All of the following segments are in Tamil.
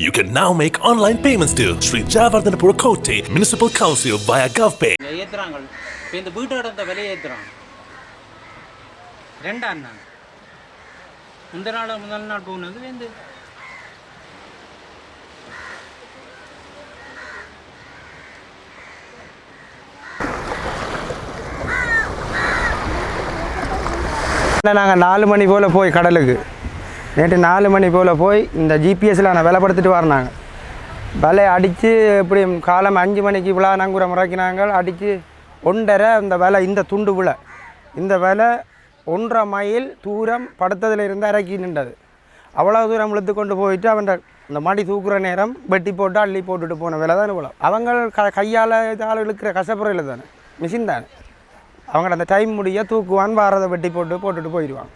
You can now make online payments to Sri Jayavardhanapura Kotte Municipal Council via GovPay. இங்க ஏத்துறாங்க இப்போ இந்த வீட்டோட இந்த விலையை ஏத்துறாங்க ரெண்டாம் நாள் இந்த நாள் முதல் நாள் போனது வந்து நாங்கள் நாலு மணி போல் போய் கடலுக்கு நேற்று நாலு மணி போல் போய் இந்த ஜிபிஎஸ்சில் நான் விலைப்படுத்திட்டு வரனாங்க. விலை அடித்து இப்படி காலம் அஞ்சு மணிக்கு விழா நங்குற முறைக்கினாங்க அடித்து ஒன்றரை இந்த விலை இந்த துண்டு விலை. இந்த விலை ஒன்றரை மைல் தூரம் படுத்ததில் இருந்து இறக்கி நின்றது. அவ்வளோ தூரம் இழுத்து கொண்டு போயிட்டு அவன் இந்த மடி தூக்குற நேரம் வெட்டி போட்டு அள்ளி போட்டுட்டு போன வேலை தான் இவ்வளோ அவங்க க கையால் இதால் இழுக்கிற கஷ்டப்படுறதில்ல தானே மிஷின் தானே. அவங்க அந்த டைம் முடிய தூக்குவான் வாரதை வெட்டி போட்டு போட்டுட்டு போயிடுவாங்க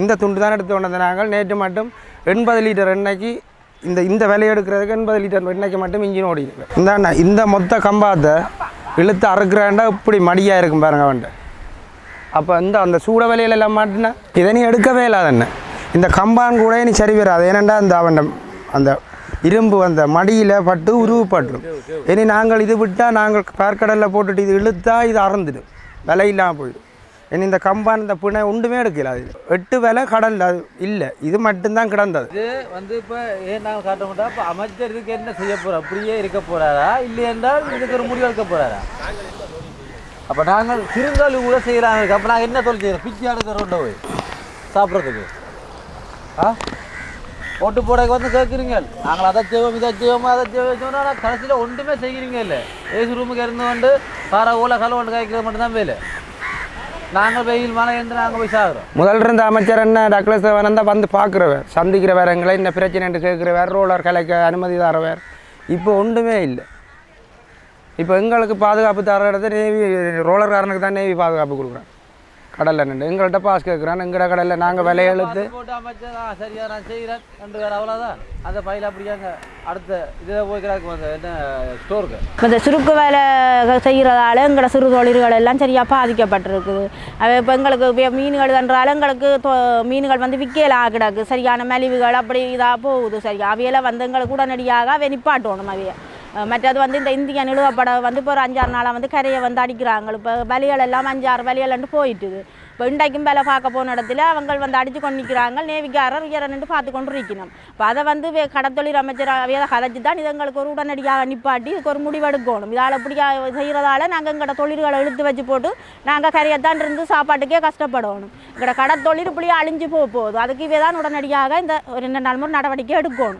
இந்த துண்டு தான் எடுத்து கொண்டது நாங்கள். நேற்று மட்டும் எண்பது லிட்டர் எண்ணெய்க்கு இந்த இந்த விலையை எடுக்கிறதுக்கு எண்பது லிட்டர் எண்ணெய்க்கு மட்டும் இன்ஜின் ஓடி இந்த இந்த மொத்த கம்பாத்தை இழுத்து அறுக்கிறாண்டா இப்படி மடியாக இருக்கும் பாருங்க வந்துட்டு அப்போ இந்த அந்த சூட விலையில எல்லாம் மாட்டினா? இதை நீ எடுக்கவே இல்லாத இந்த கம்பான் கூட நீ சரி வராது. ஏனண்டா அந்த அவன் அந்த இரும்பு அந்த மடியில் பட்டு உருவப்பட்டுரும். இனி நாங்கள் இது விட்டால் நாங்கள் பார்க்கடலில் போட்டுட்டு இது இழுத்தா இது அறந்துடும். விலை இல்லாமல் போயிடும். இனி இந்த கம்பான் இந்த பிணை ஒன்றுமே எடுக்கல. அது எட்டு விலை கடலில் அது இல்லை. இது மட்டும்தான் கிடந்தது. இது வந்து இப்போ ஏன் நாங்கள் காட்ட மாட்டோம் இப்போ அமைச்சர் இதுக்கு என்ன செய்ய போகிறோம் அப்படியே இருக்க போகிறாரா இல்லை என்றால் இதுக்கு ஒரு முடிவு எடுக்க போகிறாரா அப்போ நாங்கள் சிறுந்தாலும் கூட செய்கிறாங்க அப்போ நாங்கள் என்ன தொழில் செய்கிறோம் பிச்சை எடுக்கிறோம் போய்? சாப்பிட்றதுக்கு. ஆ? ஓட்டு போட வந்து கேட்குறீங்க நாங்கள் அதை செய்வோம் இதை செய்வோம் அதை செய்வோம். கடைசியில் ஒன்றுமே செய்கிறீங்க இல்லை. ஏசி ரூமுக்கு இருந்து கொண்டு கார ஊல கொண்டு காய்க்கிறது மட்டும்தான் வேலை. நாங்கள் வெயில் மழை என்று நாங்கள் போய் சாகுறோம். முதல்ல இருந்த அமைச்சர் என்ன? டக்ளஸ் வந்தா வந்து பார்க்குறவர். சந்திக்கிற வேற எங்களை இந்த கேட்குற கேட்குறவர் ரோலர் கலைக்க அனுமதி தரவர். இப்போ ஒன்றுமே இல்லை. இப்போ எங்களுக்கு பாதுகாப்பு தர இடத்த நேவி ரோலர்காரனுக்கு தான் நேவி பாதுகாப்பு கொடுக்குறேன் கடலில் நின்று எங்கள்கிட்ட பாஸ் கேட்குறான் எங்கட கடலில் நாங்கள் விலையெழுத்து போட்டு அமைச்சர் ஆ சரியா நான் செய்கிறேன் ரெண்டு வேறு அவ்வளோதான் அந்த ஃபைல் அப்படியாங்க அடுத்த இதில் போய் கிடக்கு அந்த என்ன ஸ்டோருக்கு? இந்த சுருக்கு வேலை செய்கிறதால எங்களோட சிறு தொழில்கள் எல்லாம் சரியாக பாதிக்கப்பட்டிருக்குது. அது இப்போ எங்களுக்கு இப்போ மீன்கள் என்றாலும் எங்களுக்கு மீன்கள் வந்து விற்கலாம் கிடக்கு. சரியான மலிவுகள் அப்படி இதாக போகுது. சரியா அவையெல்லாம் வந்து எங்களுக்கு உடனடியாக அவை நிப்பாட்டணும் அவைய. மற்றது வந்து இந்த இந்திய நிலுவப்படம் வந்து இப்போ ஒரு அஞ்சாறு நாளாக வந்து கரையை வந்து அடிக்கிறாங்க. இப்போ வலிகள் எல்லாம் அஞ்சாறு வலிகள்ன்ட்டு போயிட்டுது. இப்போ இன்றைக்கும் வேலை பார்க்க போன இடத்துல அவங்க வந்து அடித்து கொண்டு நிற்கிறாங்க நேவிக்காரர் உயரன்ட்டு பார்த்து கொண்டு இருக்கணும் இப்போ அதை வந்து வே- கடத்தொழில் அமைச்சர் அவையை கதைச்சு தான் இது எங்களுக்கு ஒரு உடனடியாக நிப்பாட்டி இதுக்கு ஒரு முடிவெடுக்கணும். இதால் இப்படி செய்கிறதால நாங்கள் எங்களோட தொழில்களை இழுத்து வச்சு போட்டு நாங்கள் கரையத்தான் இருந்து சாப்பாட்டுக்கே கஷ்டப்படணும். எங்களோட கடத்தொழில் இப்படியே அழிஞ்சு போக போகுது. அதுக்கு இவே தான் உடனடியாக இந்த ஒரு ரெண்டு நாள் முறை நடவடிக்கை எடுக்கணும்.